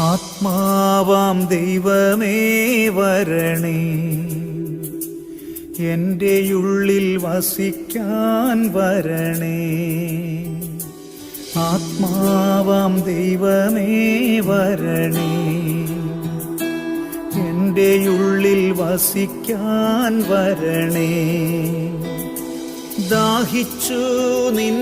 ആത്മാവാം ദൈവമേ വരണേ. എന്റെ ഉള്ളിൽ വസിക്കാൻ വരണേ. ആത്മാവാം ദൈവമേ വരണേ. എന്റെ ഉള്ളിൽ വസിക്കാൻ വരണേ. ദാഹിച്ചു നിന്നെ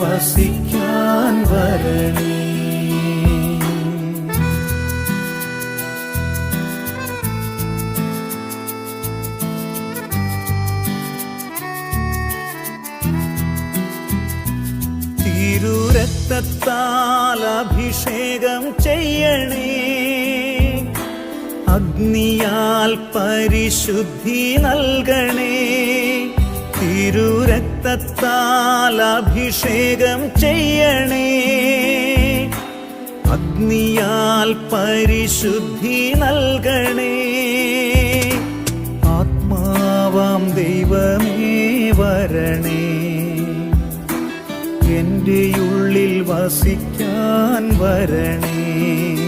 വസിക്കാൻ വരണേ. തിരുരക്തത്താൽ അഭിഷേകം ചെയ്യണേ. അഗ്നിയാൽ പരിശുദ്ധി നൽകണേ. തിരുരക്തത്താൽ അഭിഷേകം ചെയ്യണേ. അഗ്നിയാൽ പരിശുദ്ധി നൽകണേ. ആത്മാവാം ദൈവമേ വരണേ. എന്റെ ഉള്ളിൽ വസിക്കാൻ വരണേ.